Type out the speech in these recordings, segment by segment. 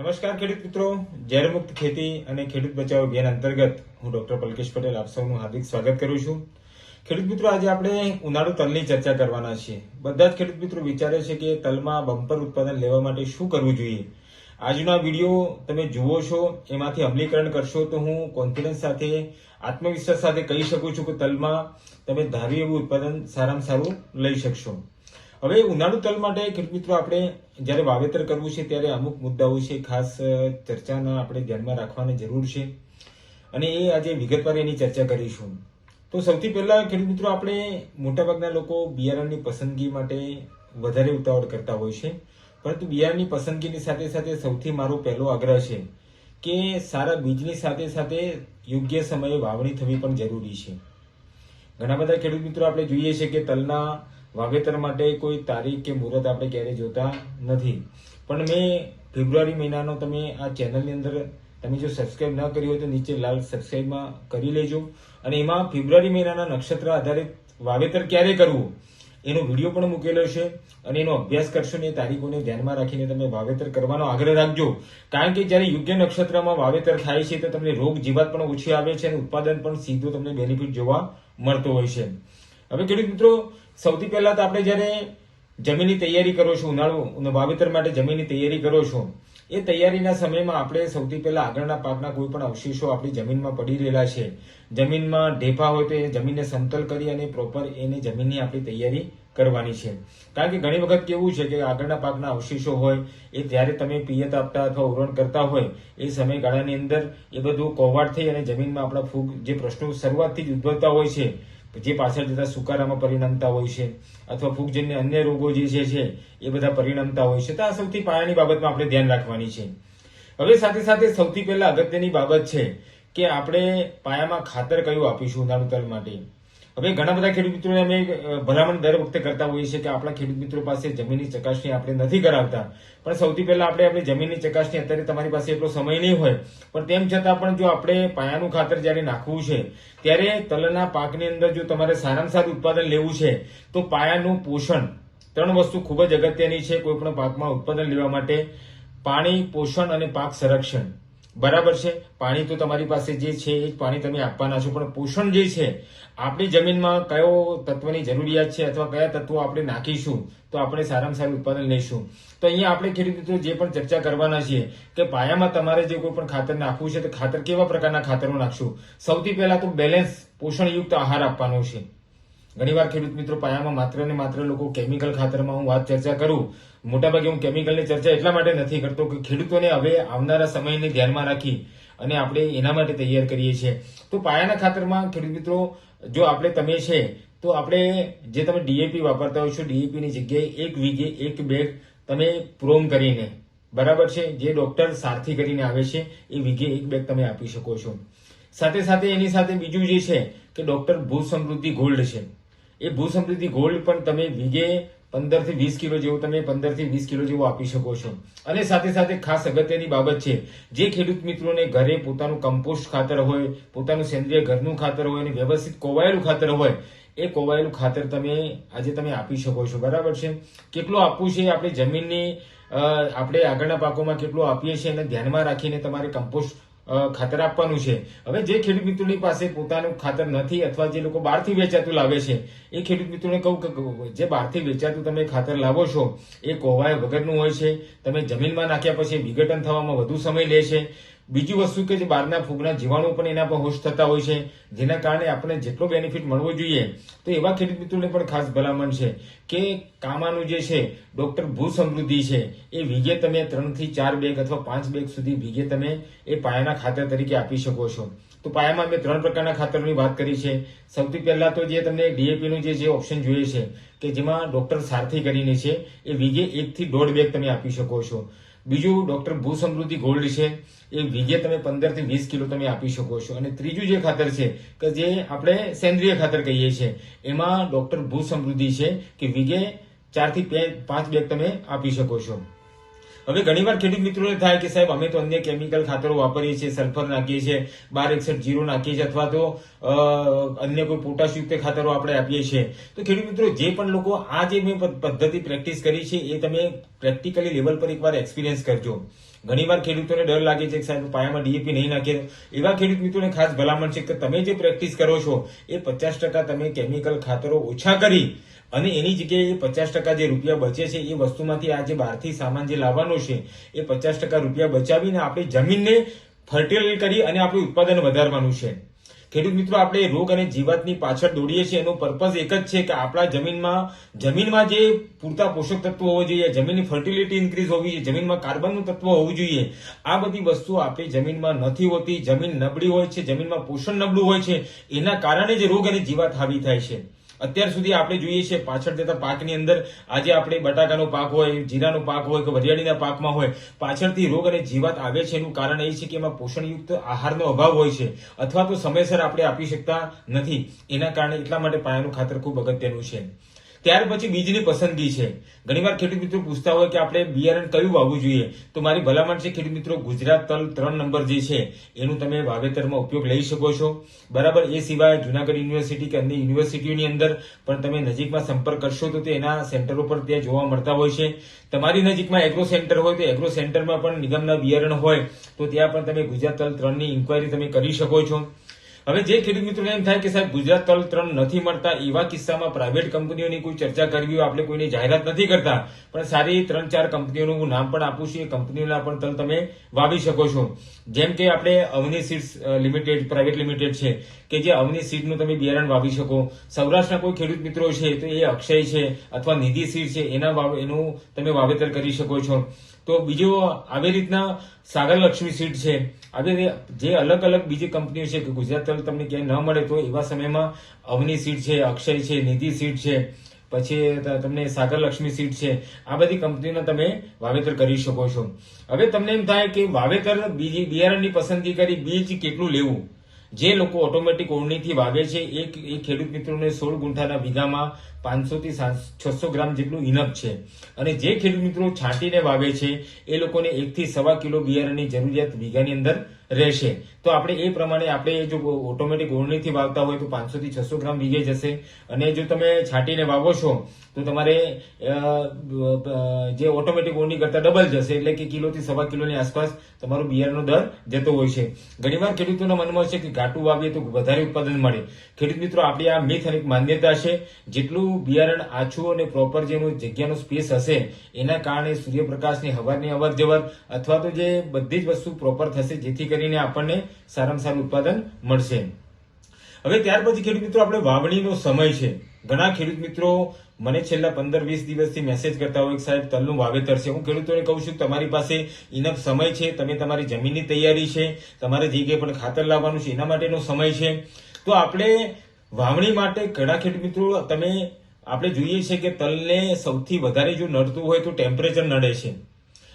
નમસ્કાર ખેડૂત મિત્રો. ઝેરમુક્ત ખેતી અને ખેડૂત બચાવ અભિયાન અંતર્ગત હું ડોક્ટર પલકેશ પટેલ આપ સૌનું હાર્દિક સ્વાગત કરું છું. ખેડૂત મિત્રો, આજે આપણે ઉનાળુ તલની ચર્ચા કરવાના છીએ. બધા જ ખેડૂત મિત્રો વિચારે છે કે તલમાં બમ્પર ઉત્પાદન લેવા માટે શું કરવું જોઈએ. આજનો વીડિયો તમે જુઓ છો, એમાંથી અમલીકરણ કરશો તો હું કોન્ફિડન્સ સાથે, આત્મવિશ્વાસ સાથે કહી શકું છું કે તલમાં તમે ધાર્યું એવું ઉત્પાદન સારામાં સારું લઈ શકશો. હવે ઉનાળુ તલ માટે ખેડૂત મિત્રો, આપણે જ્યારે વાવેતર કરવું છે, ત્યારે અમુક મુદ્દાઓ છે, ખાસ ચર્ચાના આપણે ધ્યાનમાં રાખવાની જરૂર છે. અને એ આજે વિગતવાર એની ચર્ચા કરીશું. તો સૌથી પહેલા ખેડૂત મિત્રો, આપણે મોટાભાગના લોકો બિયારણની પસંદગી માટે વધારે ઉતાવળ કરતા હોય છે. પરંતુ બિયારણની પસંદગીની સાથે સાથે સૌથી મારો પહેલો આગ્રહ છે કે સારા બીજની સાથે સાથે યોગ્ય સમયે વાવણી થવી પણ જરૂરી છે. ઘણા બધા ખેડૂત મિત્રો, આપણે જોઈએ છે કે તલના વાવેતર માટે કોઈ તારીખ કે મુહૂર્ત આપણે ક્યારેય જોતા નથી. પણ મેં ફેબ્રુઆરી મહિનાનો તમે આ ચેનલની અંદર, તમે જો સબસ્ક્રાઇબ ન કરી હોય તો નીચે લાલ સબસ્ક્રાઇબમાં કરી લેજો. અને એમાં ફેબ્રુઆરી મહિનાના નક્ષત્ર આધારિત વાવેતર ક્યારે કરવું, એનો વીડિયો પણ મૂકેલો છે. અને એનો અભ્યાસ કરશો ને એ તારીખોને ધ્યાનમાં રાખીને તમે વાવેતર કરવાનો આગ્રહ રાખજો. કારણ કે જ્યારે યોગ્ય નક્ષત્રમાં વાવેતર થાય છે તો તમને રોગ જીવાત પણ ઓછી આવે છે અને ઉત્પાદન પણ સીધું તમને બેનિફિટ જોવા મળતો હોય છે. હવે ખેડૂત મિત્રો સૌથી પહેલા તો આપણે જ્યારે જમીનની તૈયારી કરો છો, ઉનાળુ વાવેતર માટે જમીનની તૈયારી કરો છો, એ તૈયારીના સમયમાં આપણે સૌથી પહેલા આગળના પાકના કોઈ પણ અવશેષો આપણી જમીનમાં પડી રહેલા છે. જમીનમાં ઢેફા હોય તો એ જમીનને સમતલ કરી અને પ્રોપર એને જમીનની આપણી તૈયારી કરવાની છે. કારણ કે ઘણી વખત કેવું છે કે આગળના પાકના અવશેષો હોય, એ જ્યારે તમે પિયત આપતા અથવા ઉરણ કરતા હોય, એ સમયગાળાની અંદર એ બધું કોવાટ થઈ અને જમીનમાં આપણા ફૂગ જે પ્રશ્નો શરૂઆતથી જ ઉદ્ભવતા હોય છે જે પાછળ જતા સુકારામાં પરિણમતા હોય છે, અથવા ફૂગજન્ય અન્ય રોગો જે છે છે, એ બધા પરિણમતા હોય છે. તો આ સૌથી પાયાની બાબતમાં આપણે ધ્યાન રાખવાની છે. હવે સાથે સાથે સૌથી પહેલા અગત્યની બાબત છે કે આપણે પાયામાં ખાતર કયું આપીશું ઉનાળુ તલ માટે? હવે ઘણા બધા ખેડૂત મિત્રોને અમે ભલામણ દર વખતે કરતા હોઈએ છીએ કે આપણા ખેડૂત મિત્રો પાસે જમીનની ચકાસણી આપણે નથી કરાવતા. પણ સૌથી પહેલા આપણે આપણી જમીનની ચકાસણી, અત્યારે તમારી પાસે એટલો સમય નહીં હોય. પણ તેમ છતાં પણ જો આપણે પાયાનું ખાતર જ્યારે નાખવું છે, ત્યારે તલના પાકની અંદર જો તમારે સારામાં સારું ઉત્પાદન લેવું છે, તો પાયાનું પોષણ ત્રણ વસ્તુ ખૂબ જ અગત્યની છે કોઈપણ પાકમાં ઉત્પાદન લેવા માટે. પાણી, પોષણ અને પાક સંરક્ષણ. બરાબર છે? પાણી તો તમારી પાસે જે છે એ જ પાણી તમે આપવાના છો, પણ પોષણ જે છે, આપણી જમીનમાં કયો તત્વની જરૂરિયાત છે અથવા કયા તત્વો આપણે નાખીશું તો આપણે સારામાં સારું ઉત્પાદન લઈશું. તો અહીંયા આપણે ખેડૂત જે પણ ચર્ચા કરવાના છીએ કે પાયામાં તમારે જે કોઈ પણ ખાતર નાખવું છે તો ખાતર કેવા પ્રકારના ખાતરો નાખશું? સૌથી પહેલા તો બેલેન્સ પોષણયુક્ત આહાર આપવાનો છે. ઘણીવાર ખેડૂત મિત્રો પાયામાં માત્ર ને માત્ર લોકો કેમિકલ ખાતરમાં હું વાત ચર્ચા કરું મોટાભાગે હું કેમિકલની ચર્ચા એટલા માટે નથી કરતો કે ખેડૂતોને હવે આવનારા સમયને ધ્યાનમાં રાખી અને આપણે એના માટે તૈયાર કરીએ છીએ. તો પાયાના ખાતરમાં ખેડૂત મિત્રો, જો આપણે તમે છે, તો આપણે જે તમે ડીએપી વાપરતા હોય છો ડીએપીની જગ્યાએ એક વીઘે એક બેગ તમે પ્રોમ કરીને, બરાબર છે, જે ડોક્ટર સારથી કરીને આવે છે, એ વીઘે એક બેગ તમે આપી શકો છો. સાથે સાથે એની સાથે બીજું જે છે કે ડોક્ટર ભૂ સમૃદ્ધિ ગોલ્ડ છે. એ ભૂ સમૃદ્ધિ ગોલ્ડ પણ તમે વીઘે પંદરથી વીસ કિલો જેવું તમે પંદરથી વીસ કિલો જેવું આપી શકો છો. અને સાથે સાથે ખાસ અગત્યની બાબત છે, જે ખેડૂત મિત્રોને ઘરે પોતાનું કમ્પોસ્ટ ખાતર હોય, પોતાનું સેન્દ્રિય ઘરનું ખાતર હોય અને વ્યવસ્થિત કોવાયેલું ખાતર હોય, એ કોવાયેલું ખાતર તમે આજે તમે આપી શકો છો. બરાબર છે? કેટલું આપવું છે આપણે જમીનની આપણે આગળના પાકોમાં કેટલું આપીએ છીએ એને ધ્યાનમાં રાખીને તમારે કમ્પોસ્ટ ખાતર આપવાનું છે. હવે જે ખેડૂત મિત્રોની પાસે પોતાનું ખાતર નથી અથવા જે લોકો બહારથી વેચાતું લાવે છે, એ ખેડૂત મિત્રોને કહું કે જે બહારથી વેચાતું તમે ખાતર લાવો છો, એ કોવાય વગરનું હોય છે. તમે જમીનમાં નાખ્યા પછી વિઘટન થવામાં વધુ સમય લે છે. બીજી વસ્તુ કે જે બહારના ફૂગના જીવાણુ પણ એના પર હોશ થતા હોય છે, જેના કારણે આપણે જેટલો બેનિફિટ મળવો જોઈએ, તો એવા ખેડૂત મિત્રોને પણ ખાસ ભલામણ છે કે કામાનું જે છે ડોક્ટર ભૂ સમૃદ્ધિ છે, એ વીઘે તમે ત્રણથી ચાર બેગ અથવા પાંચ બેગ સુધી વીઘે તમે એ પાયાના ખાતર તરીકે આપી શકો છો. તો પાયામાં મેં ત્રણ પ્રકારના ખાતરની વાત કરી છે. સૌથી પહેલા તો જે તમને ડીએપીનું જે જે ઓપ્શન જોઈએ છે, કે જેમાં ડોક્ટર સારથી કરીને છે, એ વીઘે એકથી દોઢ બેગ તમે આપી શકો છો. બીજું ડોક્ટર ભૂ સમૃદ્ધિ ગોલ્ડ છે, એ વીઘે તમે પંદરથી વીસ કિલો તમે આપી શકો છો. અને ત્રીજું જે ખાતર છે, કે જે આપણે સેન્દ્રિય ખાતર કહીએ છીએ, એમાં ડોક્ટર ભૂ સમૃદ્ધિ છે, કે વીઘે ચારથી પે- પાંચ બેગ તમે આપી શકો છો. હવે ઘણીવાર ખેડૂત મિત્રોને થાય કે સાહેબ, અમે તો અન્ય કેમિકલ ખાતરો વાપરીએ છીએ સલ્ફર નાખીએ છીએ, બાર એકસઠ જીરો નાખીએ છીએ, અથવા તો અન્ય કોઈ પોટાશયુક્ત ખાતરો આપણે આપીએ છીએ. તો ખેડૂત મિત્રો, જે પણ લોકો આ જે મેં પદ્ધતિ પ્રેક્ટિસ કરી છે, એ તમે પ્રેક્ટિકલી લેવલ પર એકવાર એક્સપિરિયન્સ કરજો. ઘણીવાર ખેડૂતોને ડર લાગે છે કે સાહેબ, પાયામાં ડીએપી નહીં નાખે. એવા ખેડૂત મિત્રોને ખાસ ભલામણ છે કે તમે જે પ્રેક્ટિસ કરો છો, એ પચાસ ટકા તમે કેમિકલ ખાતરો ઓછા કરી અને એની જગ્યાએ પચાસ ટકા જે રૂપિયા બચે છે, એ વસ્તુમાંથી આ જે બહારથી સામાન જે લાવવાનો છે, એ પચાસ ટકા રૂપિયા બચાવીને આપણે જમીનને ફર્ટિલાઇઝ કરી અને આપણું ઉત્પાદન વધારવાનું છે. ખેડૂત મિત્રો, આપણે રોગ અને જીવાતની પાછળ દોડીએ છીએ, એનો પર્પઝ એક જ છે કે આપણા જમીનમાં જમીનમાં જે પૂરતા પોષક તત્વો હોવા જોઈએ, જમીનની ફર્ટિલિટી ઇન્ક્રીઝ હોવી જોઈએ, જમીનમાં કાર્બનનું તત્વ હોવું જોઈએ. આ બધી વસ્તુ આપણી જમીનમાં નથી હોતી, જમીન નબળી હોય છે, જમીનમાં પોષણ નબળું હોય છે, એના કારણે જ રોગ અને જીવાત હાવી થાય છે. અત્યાર સુધી આપણે જોઈએ છીએ પાછળ જતા પાકની અંદર આજે આપણે બટાકાનો પાક હોય, જીરાનો પાક હોય કે વરિયાળીના પાકમાં હોય, પાછળથી રોગ અને જીવાત આવે છે એનું કારણ એ છે કે એમાં પોષણયુક્ત આહારનો અભાવ હોય છે અથવા તો સમયસર આપણે આપી શકતા નથી. એના કારણે એટલા માટે પાયાનું ખાતર ખૂબ અગત્યનું છે. ત્યાર પછી બીજની પસંદગી છે. ઘણીવાર ખેડૂત મિત્રો પૂછતા હોય કે આપણે બિયારણ કયું વાવવું જોઈએ? તો મારી ભલામણ છે ખેડૂત મિત્રો, ગુજરાત તલ ત્રણ નંબર જે છે, એનું તમે વાવેતરમાં ઉપયોગ લઈ શકો છો. બરાબર, એ સિવાય જુનાગઢ યુનિવર્સિટી કે અન્ય યુનિવર્સિટીઓની અંદર પણ તમે નજીકમાં સંપર્ક કરશો તો તે એના સેન્ટરો પર ત્યાં જોવા મળતા હોય છે. તમારી નજીકમાં એગ્રો સેન્ટર હોય તો એગ્રો સેન્ટરમાં પણ નિગમના બિયારણ હોય તો ત્યાં પણ તમે ગુજરાત તલ ત્રણની ઇન્કવાયરી તમે કરી શકો છો. હવે જે ખેડૂત મિત્રોને એમ થાય કે સાહેબ, ગુજરાત તલ ત્રણ નથી મળતા, એવા કિસ્સામાં પ્રાઇવેટ કંપનીઓની કોઈ ચર્ચા કરવી હોય, આપણે કોઈની જાહેરાત નથી કરતા. પણ સારી ત્રણ ચાર કંપનીઓનું હું નામ પણ આપું છું, એ કંપનીઓના પણ તલ તમે વાવી શકો છો. જેમ કે આપણે Avani seeds limited private limited છે, કે જે અવની સીડનું તમે બિયારણ વાવી શકો. સૌરાષ્ટ્રના કોઈ ખેડૂત મિત્રો છે, તો એ અક્ષય છે, અથવા નિધિ સીડ છે, એના એનું તમે વાવેતર કરી શકો છો. તો બીજું આવી રીતના સાગર લક્ષ્મી સીટ છે આવી જે અલગ અલગ બીજી કંપનીઓ છે કે ગુજરાત તરફ તમને ક્યાંય ન મળે, તો એવા સમયમાં અવની સીટ છે, અક્ષય છે, નિધિ સીટ છે, પછી તમને સાગર લક્ષ્મી સીટ છે. આ બધી કંપનીના તમે વાવેતર કરી શકો છો. હવે તમને એમ થાય કે વાવેતર બીજી બિયારણની પસંદગી કરી બીજ કેટલું લેવું? જે લોકો ઓટોમેટિક ઓળણીથી વાવે છે એ ખેડૂત મિત્રોને સોળ ગુંઠાના વીઘામાં પાંચસો થી છસો ગ્રામ જેટલું ઇનફ છે. અને જે ખેડૂત મિત્રો છાંટીને વાવે છે, એ લોકોને એક થી સવા કિલો બિયારણની જરૂરિયાત વીઘાની અંદર રહેશે. તો આપણે એ પ્રમાણે આપણે જો ઓટોમેટિક ઓળણીથી વાવતા હોય તો પાંચસો થી છસો ગ્રામ વીઘે જશે. અને જો તમે છાંટીને વાવો છો, તો તમારે જે ઓટોમેટિક ઓળણી કરતા ડબલ જશે. એટલે કે કિલો થી સવા કિલોની આસપાસ તમારો બિયારણનો દર જતો હોય છે. ઘણીવાર ખેડૂતોના મનમાં છે કે ઘાટું વાવીએ તો વધારે ઉત્પાદન મળે. ખેડૂત મિત્રો, આપણી આ મિથ અને માન્યતા છે, જેટલું બિયારણ, આછું અને પ્રોપર જેનું જગ્યાનો સ્પેસ હશે, એના કારણે સૂર્યપ્રકાશની હવાની અવર જવર અથવા તો જે બધી જ વસ્તુ પ્રોપર થશે, જેથી કરીને આપણને સારામાં સારું ઉત્પાદન મળશે. હવે ત્યાર પછી ખેડૂત મિત્રો, આપણે વાવણીનો સમય છે. ઘણા ખેડૂત મિત્રો મને છેલ્લા પંદર વીસ દિવસથી મેસેજ કરતા હોય સાહેબ, તલનું વાવેતર છે. હું ખેડૂતોને કહું છું, તમારી પાસે ઇનફ સમય છે, તમે તમારી જમીનની તૈયારી છે, તમારે જે કંઈ પણ ખાતર લાવવાનું છે, એના માટેનો સમય છે. તો આપણે વાવણી માટે ઘણા ખેડૂત મિત્રો, તમે આપણે જોઈએ છે કે તલને સૌથી વધારે જો નડતું હોય તો ટેમ્પરેચર નડે છે.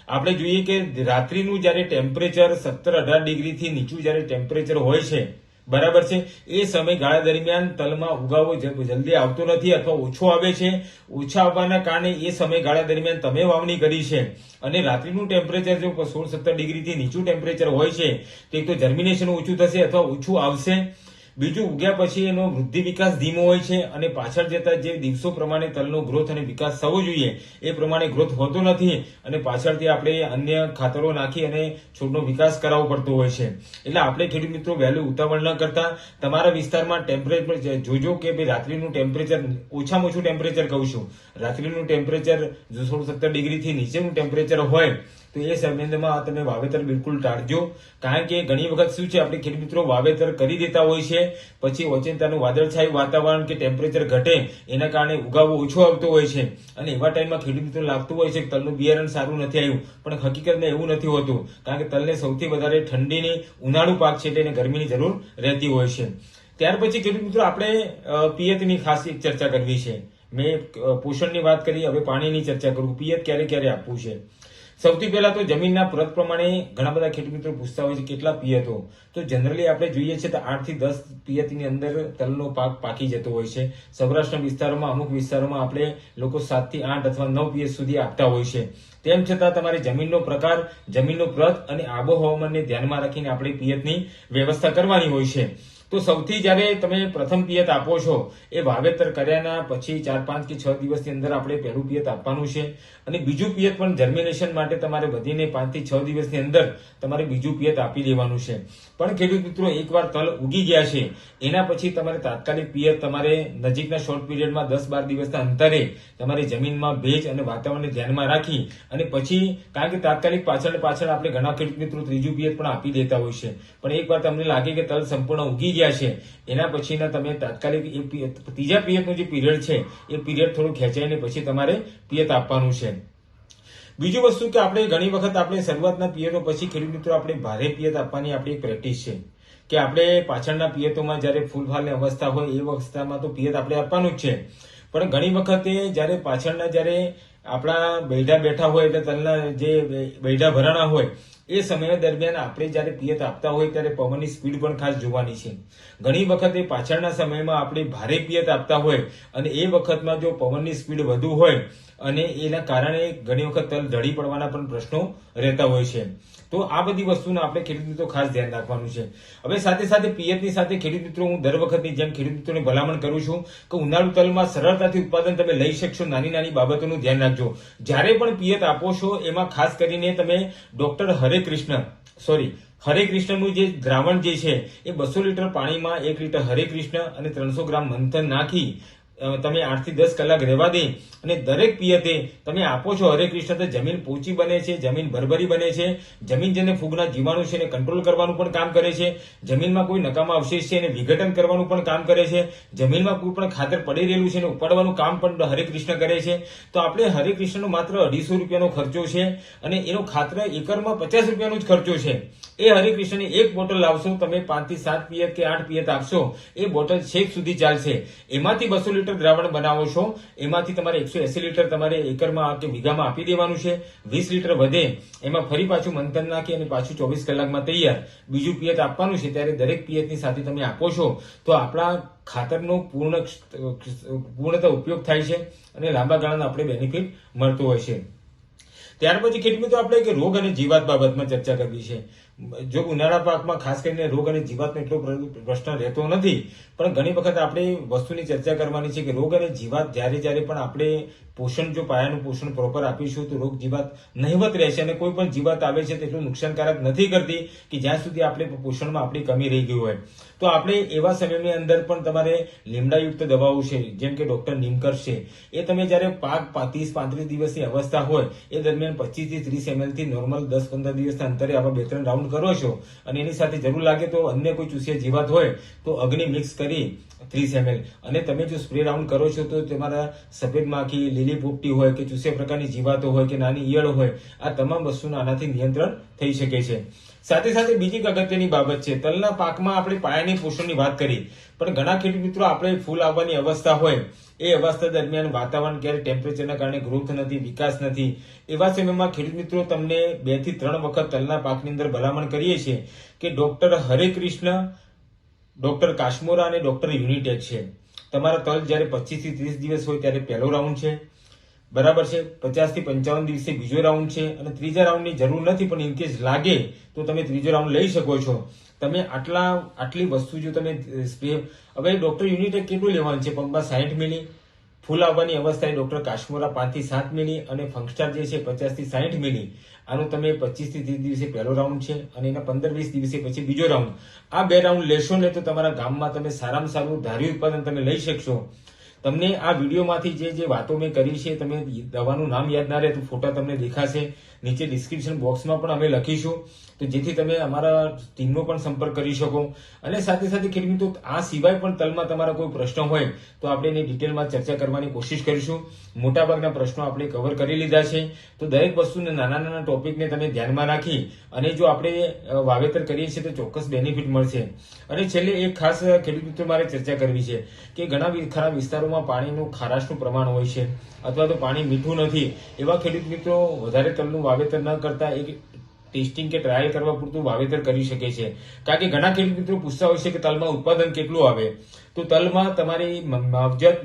આપણે જોઈએ કે રાત્રિનું જ્યારે ટેમ્પરેચર સત્તર અઢાર ડિગ્રીથી નીચું જ્યારે ટેમ્પરેચર હોય છે, બરાબર છે? એ સમયગાળા દરમિયાન તલમાં ઉગાવો જલ્દી આવતો નથી અથવા ઓછો આવે છે. ઓછા આવવાના કારણે એ સમયગાળા દરમિયાન તમે વાવણી કરી છે. અને રાત્રિનું ટેમ્પરેચર જો સોળ સત્તર ડિગ્રીથી નીચું ટેમ્પરેચર હોય છે, તો એક તો જર્મિનેશન ઓછું થશે અથવા ઓછું આવશે. બીજું ઉગ્યા પછી એનો વૃદ્ધિ વિકાસ ધીમો હોય છે અને પાછળ જતા જે દિવસો પ્રમાણે તલનો ગ્રોથ અને વિકાસ થવો જોઈએ, એ પ્રમાણે ગ્રોથ હોતો નથી અને પાછળથી આપણે અન્ય ખાતરો નાખી અને છોડનો વિકાસ કરાવવો પડતો હોય છે. એટલે આપણે ખેડૂત મિત્રો વહેલું ઉતાવળ ન કરતા, તમારા વિસ્તારમાં ટેમ્પરેચર જોજો કે ભાઈ રાત્રિનું ટેમ્પરેચર ઓછામાં ઓછું ટેમ્પરેચર કહું છું. રાત્રિનું ટેમ્પરેચર જો સોળ સત્તર ડિગ્રીથી નીચેનું ટેમ્પરેચર હોય તો એ સંબંધમાં તમે વાવેતર બિલકુલ ટાળજો. કારણ કે ઘણી વખત શું છે, આપણે ખેડૂત મિત્રો વાવેતર કરી દેતા હોય છે, પછી ઓચિંતાનું વાદળછાયું વાતાવરણ કે ટેમ્પરેચર ઘટે, એના કારણે ઉગાવો ઓછો આવતો હોય છે. અને એવા ટાઈમમાં ખેડૂત મિત્રો લાગતું હોય છે કે તલનું બિયારણ સારું નથી આવ્યું. પણ હકીકતમાં એવું નથી હોતું, કારણ કે તલને સૌથી વધારે ઠંડીની ઉનાળુ પાક છે એટલે ગરમીની જરૂર રહેતી હોય છે. ત્યાર પછી ખેડૂત મિત્રો આપણે પિયતની ખાસ એક ચર્ચા કરવી છે. મેં પોષણની વાત કરી, હવે પાણીની ચર્ચા કરું. પિયત ક્યારે ક્યારે આપવું છે? સૌથી પહેલા તો જમીનના પ્રત પ્રમાણે ઘણા બધા ખેડૂત મિત્રો પૂછતા હોય છે કેટલા પિયતો તો જનરલી આપણે જોઈએ છે તો આઠથી દસ પિયતની અંદર તલનો પાક પાકી જતો હોય છે. સૌરાષ્ટ્રના વિસ્તારોમાં, અમુક વિસ્તારોમાં આપણે લોકો સાતથી આઠ અથવા નવ પિયત સુધી આપતા હોય છે. તેમ છતાં તમારે જમીનનો પ્રકાર, જમીનનો પ્રત અને આબોહવામાનને ધ્યાનમાં રાખીને આપણે પિયતની વ્યવસ્થા કરવાની હોય છે. તો સૌથી જ્યારે તમે પ્રથમ પિયત આપો છો, એ વાવેતર કર્યાના પછી ચાર, પાંચ કે છ દિવસની અંદર આપણે પહેલું પિયત આપવાનું છે. અને બીજું પિયત પણ જર્મિનેશન માટે તમારે વધીને પાંચથી છ દિવસની અંદર તમારે બીજું પિયત આપી દેવાનું છે. પણ ખેડૂત મિત્રો, એકવાર તલ ઉગી ગયા છે, એના પછી તમારે તાત્કાલિક પિયત તમારે નજીકના શોર્ટ પીરિયડમાં દસ બાર દિવસના અંતરે તમારે જમીનમાં ભેજ અને વાતાવરણને ધ્યાનમાં રાખી અને પછી કારણ કે તાત્કાલિક પાછળ પાછળ આપણે ઘણા ખેડૂત મિત્રો ત્રીજું પિયત પણ આપી દેતા હોય છે. પણ એકવાર તમને લાગે કે તલ સંપૂર્ણ ઉગી ગયા છે. એના પછીના તમે તાત્કાલિક એ ત્રીજા પિયતનો જે પીરિયડ છે, એ પીરિયડ થોડું ખેંચાઈને પછી તમારે પિયત આપવાનું છે. બીજું વસ્તુ કે આપણે ઘણી વખત આપણે શરૂઆતના પિયતો પછી ખેડૂત મિત્રો આપણે ભારે પિયત આપવાની આપણી પ્રેક્ટિસ છે. કે આપણે પાછળના પિયતોમાં જ્યારે ફૂલફાલની અવસ્થા હોય એ અવસ્થામાં તો પિયત આપણે આપવાનું જ છે. પણ ઘણી વખતે જ્યારે પાછળના જ્યારે આપણા બેઠા બેઠા હોય એટલે તલના જે બેઠા ભરાણા હોય એ સમય દરમિયાન આપણે જ્યારે પિયત આપતા હોય ત્યારે પવનની સ્પીડ પણ ખાસ જોવાની છે. ઘણી વખતે પાછળના સમયમાં આપણે ભારે પિયત આપતા હોય અને એ વખતમાં જો પવનની સ્પીડ વધુ હોય અને એના કારણે ઘણી વખત તલ ઢળી પડવાના પણ પ્રશ્નો રહેતા હોય છે. તો આ બધી વસ્તુને આપણે ખેડૂત મિત્રો ખાસ ધ્યાન રાખવાનું છે. હવે સાથે સાથે પિયતની સાથે ખેડૂત મિત્રો, હું દર વખતની જેમ ખેડૂત મિત્રોને ભલામણ કરું છું કે ઉનાળુ તલમાં સરળતાથી ઉત્પાદન તમે લઈ શકશો. નાની નાની બાબતોનું ધ્યાન રાખજો. જ્યારે પણ પિયત આપો છો, એમાં ખાસ કરીને તમે ડોક્ટર હરે કૃષ્ણ સોરી હરે કૃષ્ણનું જે દ્રાવણ જે છે, એ બસો લીટર પાણીમાં એક લીટર હરે કૃષ્ણ અને ત્રણસો ગ્રામ મંથન નાખી તમે આઠથી દસ કલાક રહેવા દે અને દરેક પિયતે તમે આપો છો હરે કૃષ્ણ, તો જમીન પોચી બને છે, જમીન ભરભરી બને છે. જમીન જેને ફૂગના જીવાણુ છે એને કંટ્રોલ કરવાનું પણ કામ કરે છે. જમીનમાં કોઈ નકામા અવશેષ છે એને વિઘટન કરવાનું પણ કામ કરે છે. જમીનમાં કોઈ પણ ખાતર પડી રહેલું છે એને ઉપાડવાનું કામ પણ હરે કૃષ્ણ કરે છે. તો આપણે હરે કૃષ્ણનો માત્ર અઢીસો રૂપિયાનો ખર્ચો છે અને એનો ખાતર એકરમાં પચાસ રૂપિયાનો જ ખર્ચો છે. એ હરે કૃષ્ણની એક બોટલ લાવશો, તમે પાંચથી સાત પિયત કે આઠ પિયત આપશો, એ બોટલ છેક સુધી ચાલશે. એમાંથી બસો લીટર દ્રાવણ બનાવો છો, એમાંથી તમારે એકસો એસી લીટર તમારે એકરમાં કે વીઘામાં આપી દેવાનું છે. વીસ લીટર વધે, એમાં ફરી પાછું મંથન નાખી અને પાછું ચોવીસ કલાકમાં તૈયાર. બીજું પિયત આપવાનું છે, ત્યારે દરેક પિયતની સાથે તમે આપો છો. તો આપણા ખાતરનો પૂર્ણ પૂર્ણતા ઉપયોગ થાય છે અને લાંબા ગાળાનો આપણે બેનિફિટ મળતો હોય છે. ત્યાર પછી ખેડૂત મિત્રો, આપણે કે રોગ અને જીવાત બાબતમાં ચર્ચા કરવી છે. જો ઉનાળા પાકમાં ખાસ કરીને રોગ અને જીવાતનો એટલો પ્રશ્ન રહેતો નથી, પણ ઘણી વખત આપણે વસ્તુની ચર્ચા કરવાની છે કે રોગ અને જીવાત જ્યારે જ્યારે પણ આપણે પોષણ, જો પાયાનું પોષણ પ્રોપર આપીશું તો રોગ જીવાત નહીવત રહેશે અને કોઈ પણ જીવાત આવે છે તેટલું નુકસાનકારક નથી કરતી કે જ્યાં સુધી આપણે પોષણમાં આપણી કમી રહી ગઈ હોય. તો આપણે એવા સમયની અંદર પણ તમારે લીમડાયુક્ત દવાઓ છે, જેમ કે ડોક્ટર નિમકર છે, એ તમે જ્યારે પાક ત્રીસ પાંત્રીસ દિવસની અવસ્થા હોય, એ દરમિયાન પચીસથી ત્રીસ એમએલથી નોર્મલ દસ પંદર દિવસના અંતરે આવા બે ત્રણ રાઉન્ડ કરો છો. અને એની સાથે જરૂર લાગે તો અન્ય કોઈ ચૂસિયા જીવાત હોય, તો અગ્નિ મિક્સ કરી ત્રીસ એમએલ. અને તમે જો સ્પ્રે રાઉન્ડ કરો છો, તો તમારા સફેદ માખી લીલી પોપટી હોય કે ચૂસિયા પ્રકારની જીવાતો હોય કે નાની ઈયળ હોય, આ તમામ વસ્તુના આનાથી નિયંત્રણ થઈ શકે છે. સાથે સાથે બીજી એક અગત્યની બાબત છે. તલના પાકમાં આપણે પાયાની પોષણની વાત કરી, પણ ઘણા ખેડૂત મિત્રો આપણે ફૂલ આવવાની અવસ્થા હોય, એ અવસ્થા દરમિયાન વાતાવરણ ક્યારે ટેમ્પરેચરના કારણે ગ્રોથ નથી, વિકાસ નથી, એવા સમયમાં ખેડૂત મિત્રો તમને બેથી ત્રણ વખત તલના પાકની અંદર ભલામણ કરીએ છીએ કે ડોક્ટર હરે કૃષ્ણ ડોક્ટર કાશ્મોરા અને ડોક્ટર યુનિટેક છે. તમારા તલ જ્યારે પચીસથી ત્રીસ દિવસ હોય ત્યારે પહેલો રાઉન્ડ છે. બરાબર છે? પચાસથી પંચાવન દિવસે બીજો રાઉન્ડ છે અને ત્રીજા રાઉન્ડની જરૂર નથી, પણ ઇનકેસ લાગે, તો તમે ત્રીજો રાઉન્ડ લઈ શકો છો. તમે આટલા, આટલી વસ્તુ જો તમે સ્પ્રે હવે ડોક્ટર યુનિટેક કેટલું લેવાનું છે? પંપમાં સાઠ મિલી, ફૂલ આવવાની અવસ્થાએ ડોક્ટર કાશ્મોરા પાંચથી સાત મિલી અને ફંક્સ્ટાર જે છે પચાસથી સાહીઠ મિલી. આનું તમે પચીસથી ત્રીસ દિવસે પહેલો રાઉન્ડ છે અને એના પંદર વીસ દિવસે પછી બીજો રાઉન્ડ આ બે રાઉન્ડ લેશો ને તો તમારા ગામમાં તમે સારામાં સારું ધાર્યું ઉત્પાદન તમે લઈ શકશો. તમને આ વિડીયોમાંથી જે જે વાતો મેં કરી છે, તમે દવાનું નામ યાદ ના રહે તો ફોટા તમને દેખાશે. નીચે ડિસ્ક્રિપ્શન બોક્સમાં પણ અમે લખીશું. તો જેથી તમે અમારા ટીમનો પણ સંપર્ક કરી શકો. અને સાથે સાથે ખેડૂત આ સિવાય પણ તલમાં તમારા કોઈ પ્રશ્ન હોય, તો આપણે એની ડિટેલમાં ચર્ચા કરવાની કોશિશ કરીશું. મોટાભાગના પ્રશ્નો આપણે કવર કરી લીધા છે. તો દરેક વસ્તુને નાના નાના ટોપિકને તમે ધ્યાનમાં રાખી અને જો આપણે વાવેતર કરીએ છીએ તો ચોક્કસ બેનિફિટ મળશે. અને છેલ્લે એક ખાસ ખેડૂત મિત્રો મારે ચર્ચા કરવી છે કે ઘણા ખરા વિસ્તારોમાં પાણીનું ખારાશનું પ્રમાણ હોય છે. અથવા તો પાણી મીઠું નથી. એવા ખેડૂત મિત્રો વધારે તલનું વાવેતર ન કરતા એક ટેસ્ટિંગ કે ટ્રાયલ કરવા પૂરતું વાવેતર કરી શકે છે. કારણ કે ઘણા ખેડૂત મિત્રો પૂછતા હોય છે કે તલમાં ઉત્પાદન કેટલું આવે? તો તલમાં તમારી માવજત,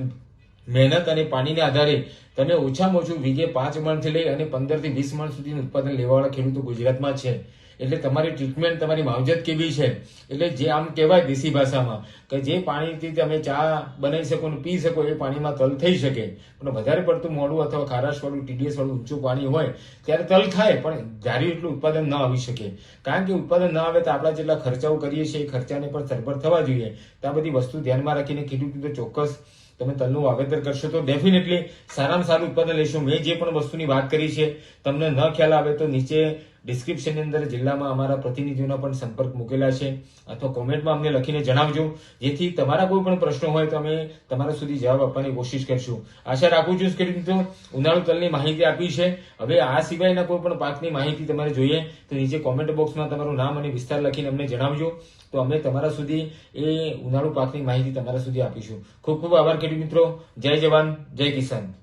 મહેનત અને પાણીના આધારે તમે ઓછામાં ઓછું વીઘે પાંચ મણથી લઈ અને પંદરથી વીસ મણ સુધીનું ઉત્પાદન લેવાવાળા ખેડૂતો ગુજરાતમાં છે. એટલે તમારી ટ્રીટમેન્ટ તમારી માવજત કેવી છે? એટલે જે આમ કહેવાય દેશી ભાષામાં કે જે પાણીથી તમે ચા બનાવી શકો અને પી શકો એ પાણીમાં તલ થઈ શકે. પણ વધારે પડતું મોડું અથવા ખારાશવાળું, ટીડીએસવાળું ટીડીએસ વાળું ઊંચું પાણી હોય, ત્યારે તલ થાય પણ ધાર્યું એટલું ઉત્પાદન ન આવી શકે. કારણ કે ઉત્પાદન ન આવે તો આપણા જેટલા ખર્ચાઓ કરીએ છીએ, એ ખર્ચાને પણ સરભર થવા જોઈએ. તો આ બધી વસ્તુ ધ્યાનમાં રાખીને ખેડૂત તો ચોક્કસ તમે તલનું વાવેતર કરશો તો ડેફિનેટલી સારામાં સારું ઉત્પાદન લેશો. મેં જે પણ વસ્તુની વાત કરી છે, તમને ન ખ્યાલ આવે તો નીચે ડિસ્ક્રિપ્શનની અંદર જિલ્લામાં અમારા પ્રતિનિધિઓના પણ સંપર્ક મૂકેલા છે. અથવા કોમેન્ટમાં અમને લખીને જણાવજો. જેથી તમારા કોઈ પણ પ્રશ્નો હોય તો અમે તમારા સુધી જવાબ આપવાની કોશિશ કરશું. આશા રાખું છું કે મિત્રો, ઉનાળુ તલની માહિતી આપી છે. હવે આ સિવાયના કોઈ પણ પાકની માહિતી તમારે જોઈએ તો નીચે કોમેન્ટ બોક્સમાં તમારું નામ અને વિસ્તાર લખીને અમને જણાવજો. તો અમે તમારા સુધી એ ઉનાળુ પાકની માહિતી તમારા સુધી આપીશું. ખૂબ ખૂબ આભાર ખેડૂત મિત્રો. જય જવાન, જય કિસાન.